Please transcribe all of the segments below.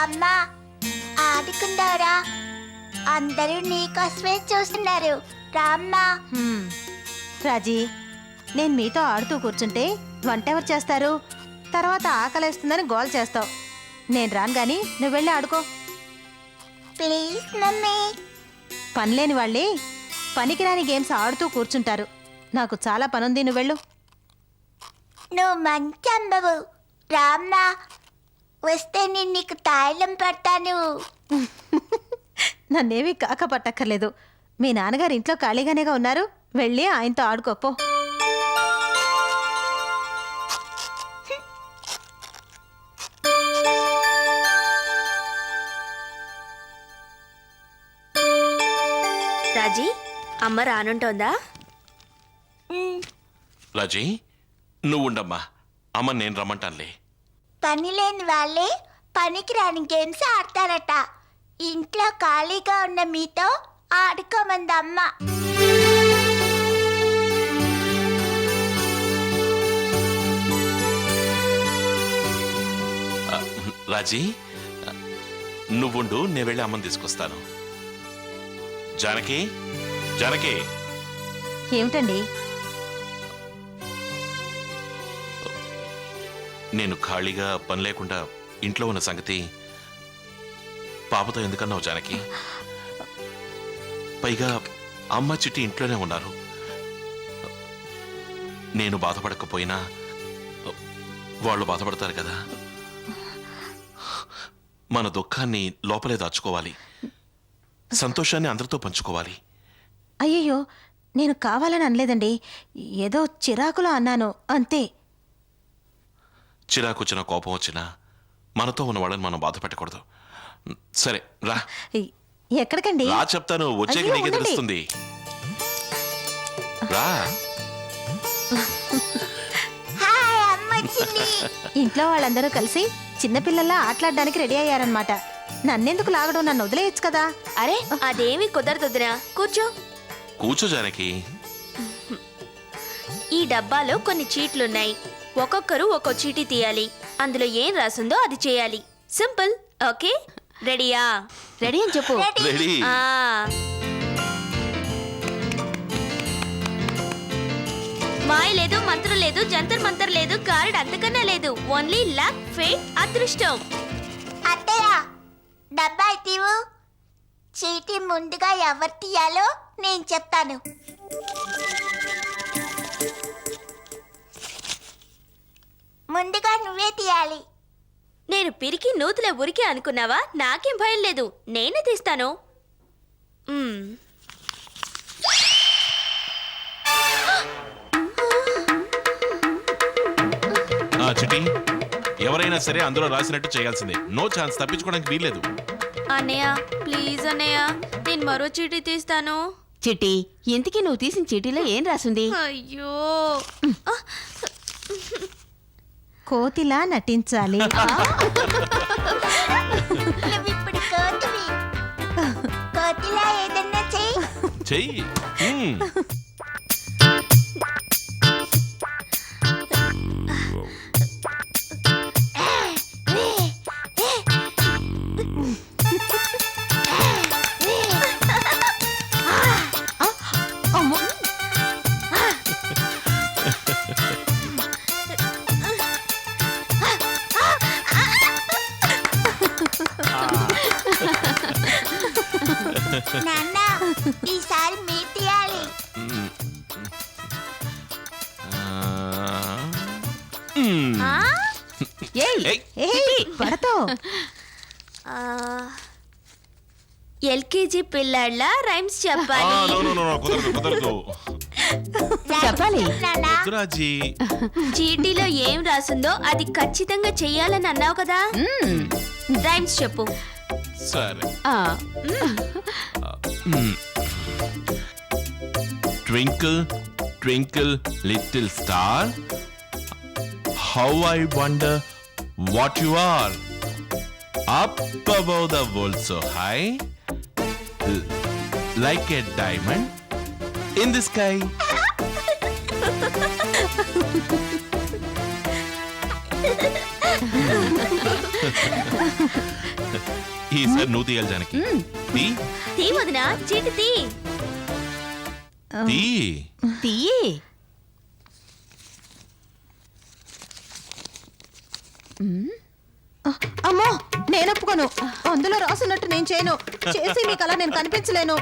అమ్మా ఆడుకుందారా అందరూ నీకోసమే చూస్తున్నారు. రామ్మా హ్మ్. రాజీ నేను మీతో ఆడుతూ కూర్చుంటే వంట ఎవరు చేస్తారు? తర్వాత ఆకలేస్తుందని గోల్ చేస్తావు. నేను రాను గాని నువ్వు వెళ్ళి ఆడుకో. Please mummy. పనిలేని వాళ్ళే పనికిరాని గేమ్స్ ఆడుతూ కూర్చుంటారు. నాకు చాలా పనుంది నువ్వు వెళ్ళు. నువ్వు మంచి అమ్మవు. రామ్మా వస్తే నేను నీకు తాయిలం పెడతాను. నన్నేమీ కాక పట్టక్కర్లేదు. మీ నాన్నగారు ఇంట్లో ఖాళీగానేగా ఉన్నారు. వెళ్ళి ఆయనతో ఆడుకోపో రాజీ అమ్మ రానుంటోందా? రాజీ నువ్వు ఉండమ్మా అమ్మ నేను రమ్మంటానులే. పని లేని వాళ్ళే పనికి రాని గేమ్స్ ఆడతారట. ఇంట్లో ఖాళీగా ఉన్న మీతో ఆడుకోమంది అమ్మ. రాజీ నువ్వుండు నేను వెళ్ళి అమ్మని తీసుకొస్తాను. జానకి జానకి. ఏమిటండి? నేను ఖాళీగా పని లేకుండా ఇంట్లో ఉన్న సంగతి పాపతో ఎందుకన్నావు జానకి? పైగా అమ్మ చిట్టి ఇంట్లోనే ఉన్నారు. నేను బాధపడకపోయినా వాళ్ళు బాధపడతారు కదా. మన దుఃఖాన్ని లోపలే దాచుకోవాలి. సంతోషాన్ని అందరితో పంచుకోవాలి. అయ్యయ్యో నేను కావాలని అనలేదండి. ఏదో చిరాకులో అన్నాను అంతే. చిరాకు వచ్చినా కోపం వచ్చినా మనతో ఉన్న వాళ్ళని మనం బాధ పెట్టకూడదు. సరే రా. ఎక్కడికండి? రా చెప్తాను. వచ్చాక అయ్యో, నీకే ఉండండి. తెలుస్తుంది. రా. హాయ్ ఇంట్లో వాళ్ళందరూ కలిసి చిన్నపిల్లల్లా ఆటలాడడానికి రెడీ అయ్యారనమాట నన్నెందుకు లాగడం? నన్ను వదిలేయచ్చు కదా. అరే అదేమి కుదరదుదినా కూర్చో. కూర్చో జానకి. ఈ డబ్బాలో కొన్ని చీట్లున్నాయి. ఒక్కొక్కరు ఒక్కో చీటీ తీయాలి. అందులో ఏం రాసుందో అది చేయాలి. Simple okay? రెడీయా? రెడీ అని చెప్పు. రెడీ. ఆ. మాయ లేదు మంత్రం లేదు జంతర్ మంతర్ లేదు గారుడు అంతకన్నా లేదు. ఓన్లీ లక్ ఫేట్ అదృష్టం. అత్తయ్య డబ్బా తీవు చీటీ ముందుగా ఎవరు తీయాలో నేను చెప్తాను. ముందుగా నువ్వే తీయాలి. నేను పిరికి నూతుల ఉరికి అనుకున్నావా? నాకేం భయం లేదు. నేనే తీస్తాను. మ్మ్. ఆ, చిట్టి ఎవరైనా సరే అందులో రాసినట్టు చేయాల్సిందే. నో ఛాన్స్ తప్పించుకోవడానికి వీల్లేదు. అన్నయ్య ప్లీజ్ అన్నయ్య నేను మరో చీటీ తీస్తాను. చిట్టి ఇంతకీ నువ్వు తీసిన చీటీలో ఏం రాసుంది? అయ్యో. కోతిలా నటించాలి. కోతివి. కోతిలా ఏదన్నా చెయ్యి. చెయ్యి. ఎల్కేజీ పిల్లాళ్ళ రైమ్స్ ఆ, చెప్పాలి నో, నో, నో, నో, కుదరదు కుదరదు. చెప్పాలి. వద్దురాజీ చీటీలో ఏం రాసిందో అది ఖచ్చితంగా చెయ్యాలని అన్నావు కదా. రైమ్స్ చెప్పు. సరే. ఆ, Twinkle, twinkle, little star, how I wonder what you are. Up above the world so high, l- like a diamond in the sky. ఈసారి నువ్వు తీయాలి జానకి తీ తీ వదినా చీటి తీ తీ తీయి అమ్మో నేను ఒప్పుకోను అందులో రాసున్నట్టు నేను చేయను. చేసి మీకు అలా నేను కనిపించలేను.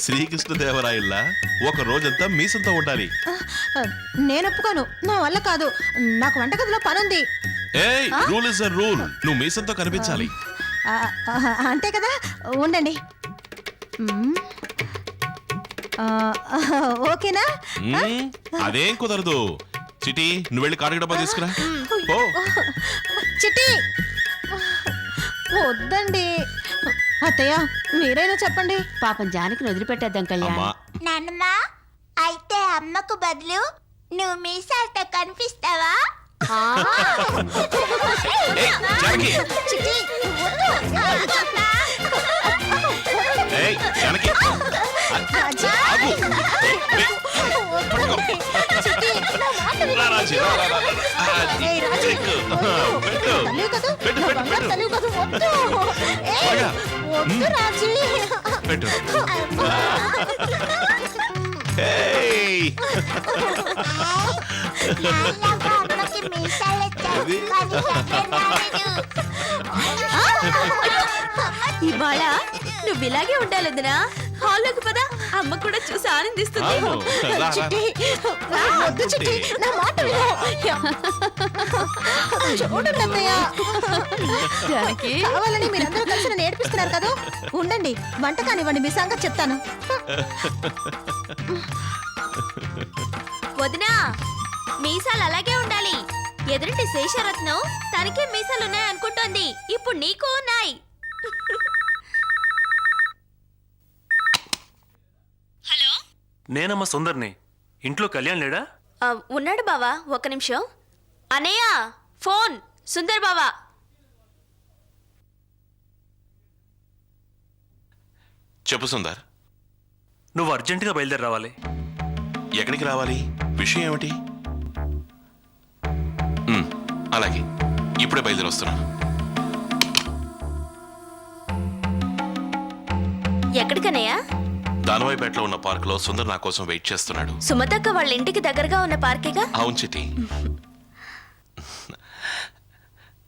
శ్రీకృష్ణదేవరాయల్లా ఒక రోజంతా మీసంతో ఉండాలి. నేను ఒప్పుకోను నా వల్ల కాదు. నాకు వంటగదిలో పనుంది. ఏయ్ రూల్ ఇస్ అ రూల్. నువ్వు మీసంతో కనిపించాలి. అంతే కదా? ఉండండి. ఓకేనా? అదేం కుదరదు. చిటి నువ్వు వెళ్ళి కారు డబ్బా తీసుకురా. ఓ చిట్టి వద్దండి. అత్తయ్య మీరైనా చెప్పండి. పాపం జానకిని వదిలిపెట్టేద్దాం కళ్యాణ్. అమ్మా. నాన్నమ్మా అయితే అమ్మకు బదులు నువ్వు మీసాలతో కనిపిస్తావా? ఏయ్, జానకి. చిట్టి, ఏయ్, జానకి. ఆగు. వద్దు. ఏయ్, బాగా. వద్దు రాజీ. పెట్టు ఏయ్, నాన్నమ్మ అమ్మకి మీసాలు వచ్చాయి. అది? కానీ ఎక్కడ ఇవాళ నువ్వు ఇలాగే ఉండాలి వదినా హాల్లోకి పద అమ్మ కూడా చూసి ఆనందిస్తుంది అవును. రా, రా, రా. చిట్టి, వద్దు చిట్టి, నా మాట విను. చూడండి అత్తయ్య జానకి కావాలని మీరందరూ కలిసి నన్ను ఏడిపిస్తున్నారు కదా? ఉండండి వంట కానివ్వండి మీ సంగతి చెప్తాను. వదినా మీసాలు అలాగే ఉండాలి. ఎదురింటి శేషరత్నం తనకే మీసాలు ఉన్నాయి అనుకుంటోంది. ఇప్పుడు నీకు ఉన్నాయి. నేనమ్మా సుందర్ని. ఇంట్లో కళ్యాణ్ లేడా? ఉన్నాడు బావా ఒక్క నిమిషం. అనయ్య ఫోన్ సుందర్ బావా. చెప్పు సుందర్. నువ్వు అర్జెంటుగా బయలుదేరి రావాలి. ఎక్కడికి రావాలి? విషయం ఏమిటి? అలాగే. ఇప్పుడే బయలుదేరి వస్తున్నా ఎక్కడికనయ్యా దానవాయిపేటలో ఉన్న పార్కులో సుందర్ నా కోసం వెయిట్ చేస్తున్నాడు. సుమతక్క వాళ్ళ ఇంటికి దగ్గరగా ఉన్న పార్కేగా? అవును చిటి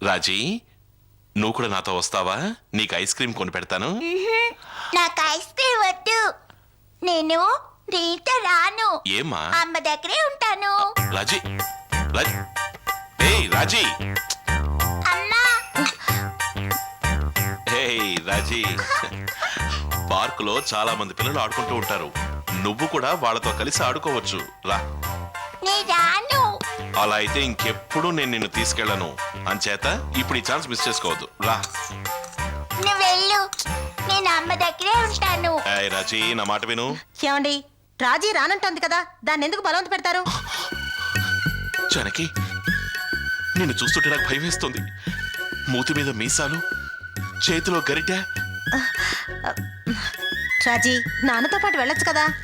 రాజీ నువ్వు కూడా నాతో వస్తావా? నీకు ఐస్ క్రీమ్ కొని పెడతాను. నాకు ఐస్ క్రీమ్ వద్దు. నేను నీతో రాను. ఏమ్మా? అమ్మ దగ్గరే ఉంటాను. రాజీ రాజీ. ఏయ్ రాజీ. అమ్మా. ఏయ్ రాజీ. పార్కులో చాలా మంది పిల్లలు ఆడుకుంటూ ఉంటారు. నువ్వు కూడా వాళ్ళతో కలిసి ఆడుకోవచ్చు. రా. నీ రాను. అలా అయితే ఇంకెప్పుడు నేను నిన్ను తీసుకెళ్ళను. అంచేత ఇప్పుడు ఈ ఛాన్స్ మిస్ చేసుకోవద్దు. రా. నువ్వు వెళ్ళు. నేను అమ్మ దగ్గరే ఉంటాను. ఏయ్ రాజీ నా మాట విను. ఏమండి? రాజీ రానంటుంది కదా దాన్ని ఎందుకు బలవంత పెడతారు? జనకి నిన్ను చూస్తుంటే నాకు భయం వేస్తుంది. మూతి మీద మీసాలు చేతిలో గరిటె. రాజీ నాన్నతో పాటు వెళ్ళొచ్చు కదా?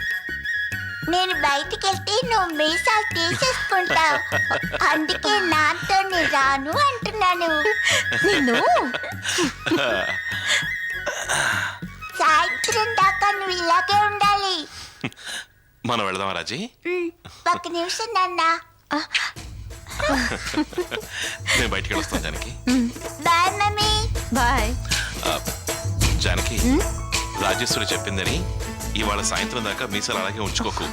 నేను బయటికి వెళ్తే నువ్వు మీసాలు తీసేసుకుంటావు. అందుకే నాతో రాను అంటున్నాను. నిన్ను? సాయంత్రం దాకా నువ్వు ఇలాగే ఉండాలి. మనం వెళదామా రాజీ? ఒక్క నిమిషం నాన్న. నేను బయటికి వెళ్ళొస్తాను Janaki. Bye mummy. Bye. Janaki Rajeshwari చెప్పిందని ఇవాళ సాయంత్రం దాకా మీసాలు అలాగే ఉంచుకోకు.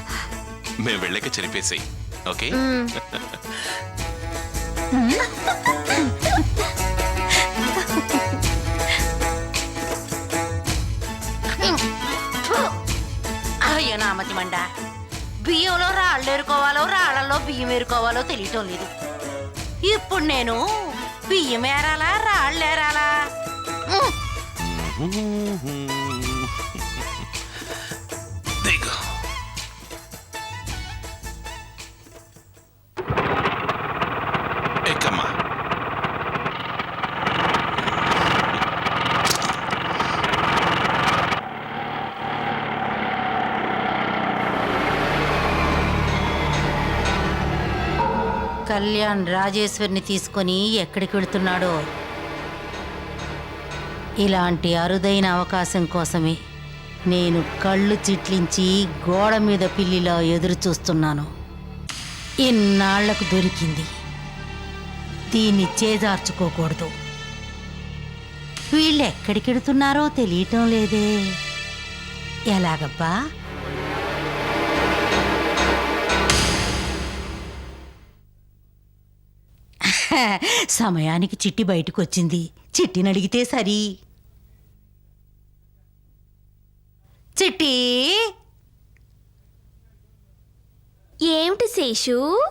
మేము వెళ్ళాక చెరిపేసాయి. ఓకే? అయ్యో నామతి మండ. బియ్యంలో రాళ్ళు ఏరుకోవాలో రాళ్ళలో బియ్యం ఏరుకోవాలో తెలియటం లేదు. ఇప్పుడు నేను బియ్యం ఏరాలా రాళ్ళు ఏరాలా? కళ్యాణ్ రాజేశ్వరిని తీసుకొని ఎక్కడికి వెళుతున్నాడో? ఇలాంటి అరుదైన అవకాశం కోసమే నేను కళ్ళు చిట్లించి గోడ మీద పిల్లిలా ఎదురు చూస్తున్నాను. ఇన్నాళ్ళకు దొరికింది. దీన్ని చేజార్చుకోకూడదు. వీళ్ళు ఎక్కడికెడుతున్నారో తెలియటం లేదే. ఎలాగబ్బా? సమయానికి చిట్టి బయటకు వచ్చింది చిట్టిని అడిగితే సరి. చిట్టి! ఏమిటి శేషు?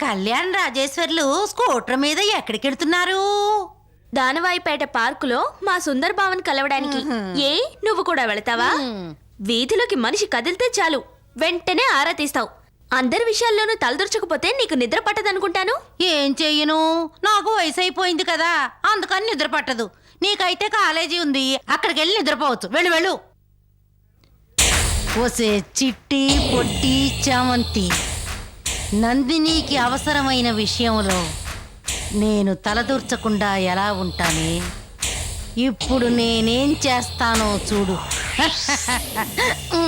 కళ్యాణ్ రాజేశ్వర్లు స్కూటర్ మీద ఎక్కడికెడుతున్నారు దానవాయిపేట పార్కులో మా సుందర్ భావన్ కలవడానికి. ఏ? నువ్వు కూడా వెళతావా? వీధిలోకి మనిషి కదిలితే చాలు. వెంటనే ఆరా తీస్తావు. అందరి విషయాల్లోనూ తలదొరచకపోతే నీకు నిద్ర పట్టదనుకుంటాను? ఏం చెయ్యను? నాకు వయసు అయిపోయింది కదా అందుకని నిద్ర పట్టదు. నీకైతే కాలేజీ ఉంది అక్కడికి వెళ్ళి నిద్రపోవచ్చు. వెళ్ళు వెళ్ళు. ఓసే చిట్టి పొట్టి చామంతి. నందినికి అవసరమైన విషయంలో నేను తలదూర్చకుండా ఎలా ఉంటానే? ఇప్పుడు నేనేం చేస్తానో చూడు.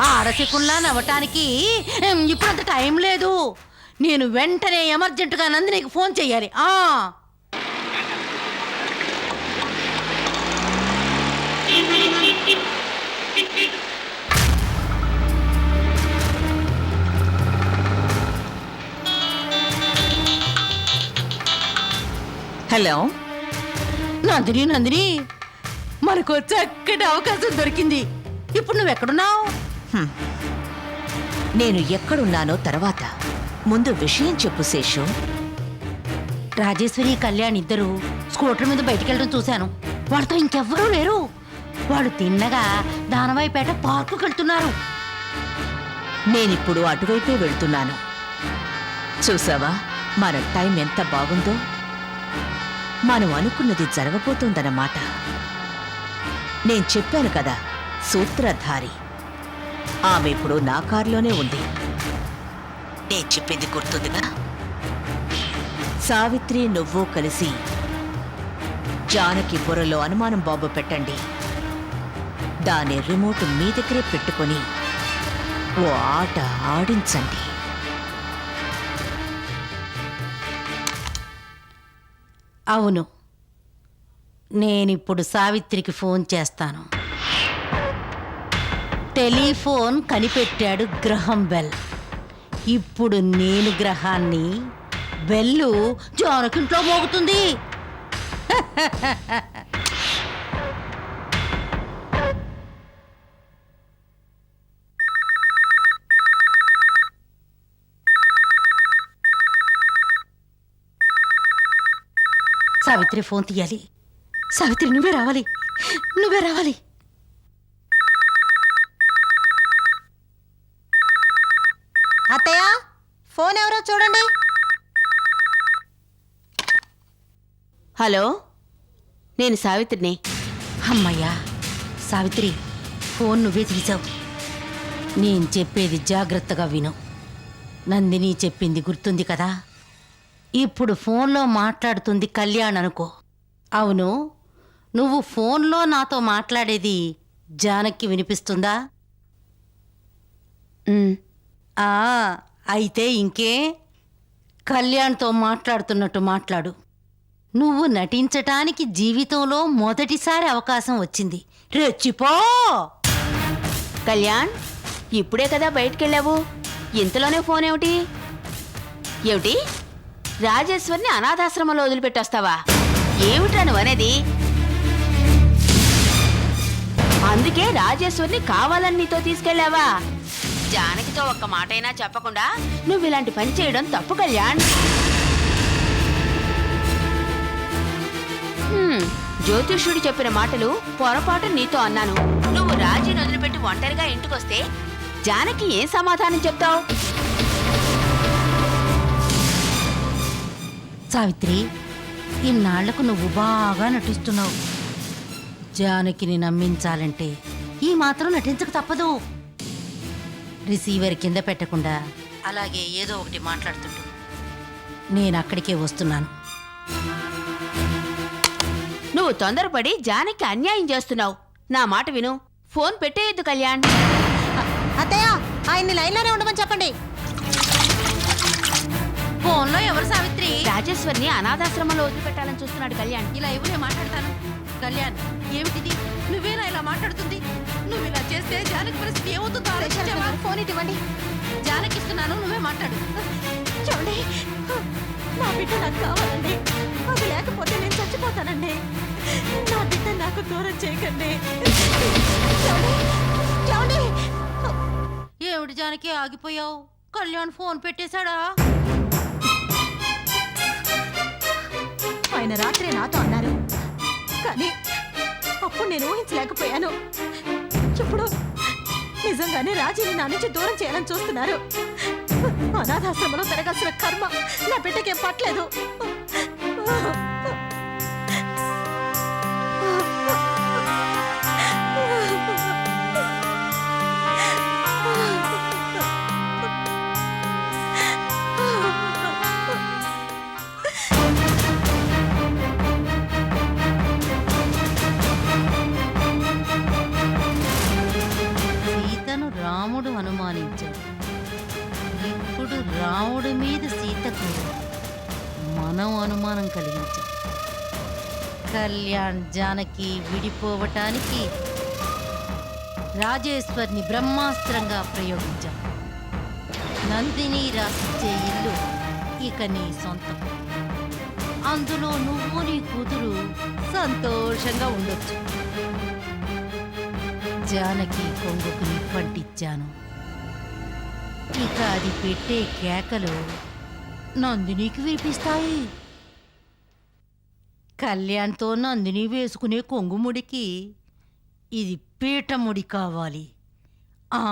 ఆడసికుల్లా నవ్వటానికి ఇప్పుడంత టైం లేదు. నేను వెంటనే ఎమర్జెంటుగా నందినికి ఫోన్ చెయ్యాలి. ఆ. హలో. నందిని నందిని మనకు చక్కటి అవకాశం దొరికింది. ఇప్పుడు నువ్వు ఎక్కడున్నావు నేను ఎక్కడున్నానో తర్వాత ముందు విషయం చెప్పు శేషు. రాజేశ్వరి కళ్యాణ్ ఇద్దరు స్కూటర్ మీద బయటికి వెళ్ళడం చూశాను. వాళ్ళతో ఇంకెవ్వరూ లేరు. వాళ్ళు తిన్నగా దానవాయిపేట పార్కుకి వెళ్తున్నారు. నేనిప్పుడు అటువైపే వెళ్తున్నాను. చూసావా? మన టైం ఎంత బాగుందో? మనం అనుకున్నది జరగబోతోందన్నమాట. నేను చెప్పాను కదా సూత్రధారి. ఆమె ఇప్పుడు నా కారులోనే ఉంది. నేను చెప్పింది గుర్తుందిగా సావిత్రి నువ్వు కలిసి జానకి బుర్రలో అనుమానం బాబు పెట్టండి. దాని రిమోట్ మీ దగ్గరే పెట్టుకొని ఓ ఆట ఆడించండి. అవును. నేనిప్పుడు సావిత్రికి ఫోన్ చేస్తాను. టెలిఫోన్ కనిపెట్టాడు గ్రహం బెల్. ఇప్పుడు నేను గ్రహాన్ని బెల్లు జానకింట్లో మోగుతుంది. సావిత్రి ఫోన్ తీయాలి. సావిత్రి నువ్వే రావాలి. నువ్వే రావాలి. హలో? నేను సావిత్రిని. అమ్మయ్యా సావిత్రి ఫోన్ నువ్వే తీసావు. నేను చెప్పేది జాగ్రత్తగా విను. నందిని చెప్పింది గుర్తుంది కదా? ఇప్పుడు ఫోన్లో మాట్లాడుతుంది కళ్యాణ్ అనుకో. అవును నువ్వు ఫోన్లో నాతో మాట్లాడేది జానకి వినిపిస్తుందా? ఆ అయితే ఇంకే. కళ్యాణ్తో మాట్లాడుతున్నట్టు మాట్లాడు. నువ్వు నటించటానికి జీవితంలో మొదటిసారి అవకాశం వచ్చింది. రెచ్చిపో! కళ్యాణ్ ఇప్పుడే కదా బయటికెళ్ళావు. ఇంతలోనే ఫోన్ ఏమిటి? ఏమిటి? రాజేశ్వరిని అనాథాశ్రమంలో వదిలిపెట్టొస్తావా? ఏమిట్రా నువ్వు అనేది? అందుకే రాజేశ్వరిని కావాలని నీతో తీసుకెళ్ళావా? జానకితో ఒక్క మాటైనా చెప్పకుండా నువ్వు ఇలాంటి పని చేయడం తప్పు కళ్యాణ్. హ్మ్, జ్యోతిష్యుడు చెప్పిన మాటలు పొరపాటు నీతో అన్నాను. నువ్వు రాజీని వదిలిపెట్టి ఒంటరిగా ఇంటికొస్తే జానకి ఏం సమాధానం చెప్తావు? సావిత్రి ఇన్నాళ్ళకు నువ్వు బాగా నటిస్తున్నావు. జానకిని నమ్మించాలంటే ఈ మాత్రం నటించక తప్పదు. రిసీవర్ కింద పెట్టకుండా అలాగే ఏదో ఒకటి మాట్లాడుతుండు. నేను అక్కడికే వస్తున్నాను. నువ్వు తొందరపడి జానకి అన్యాయం చేస్తున్నావు. నా మాట విను. ఫోన్ పెట్టేయద్దు కళ్యాణ్. అత్తయ్య ఆయన్ని లైన్లోనే ఉండమని చెప్పండి. ఫోన్లో ఎవరు సావిత్రి? రాజేశ్వరిని అనాథాశ్రమంలో వదిలిపెట్టాలని చూస్తున్నాడు కళ్యాణ్. ఇలా నేను మాట్లాడతాను కళ్యాణ్ ఏమిటిది? నువ్వేనా ఇలా మాట్లాడుతుంది? నువ్వు ఇలా చేస్తే జానకి పరిస్థితి ఏమవుతుందో ఆలోచించావా? ఫోన్ ఇవ్వండి. జానకి ఇస్తున్నాను నువ్వే మాట్లాడు. చూడండి నా బిడ్డ నాకు కావాలండి. అది లేకపోతే నేను చచ్చిపోతానండి. నా బిడ్డ నాకు దూరం చేయకండి. ఏమిటి జానకి ఆగిపోయావు? కళ్యాణ్ ఫోన్ పెట్టేశాడా? ఆయన రాత్రి నాతో అన్నారు. కానీ అప్పుడు నేను ఊహించలేకపోయాను. ఇప్పుడు నిజంగానే రాజీని నా నుంచి దూరం చేయాలని చూస్తున్నారు. అనాథాశ్రమంలో పెరగాల్సిన కర్మ నా బిడ్డకేం పట్టలేదు. కళ్యాణ్ జానకి విడిపోవటానికి రాజేశ్వర్ని బ్రహ్మాస్త్రంగా ప్రయోగించాం. నందిని రాసిచ్చే ఇల్లు ఇక నీ సొంతం. అందులో నువ్వు నీ కూతురు సంతోషంగా ఉండొచ్చు. జానకి కొంగుకు నిప్పంటిచ్చాను ఇక అది పెట్టే కేకలు నందినికి వినిపిస్తాయి. కళ్యాణ్తో నందిని వేసుకునే కొంగుముడికి ఇది పీఠముడి కావాలి. ఆ!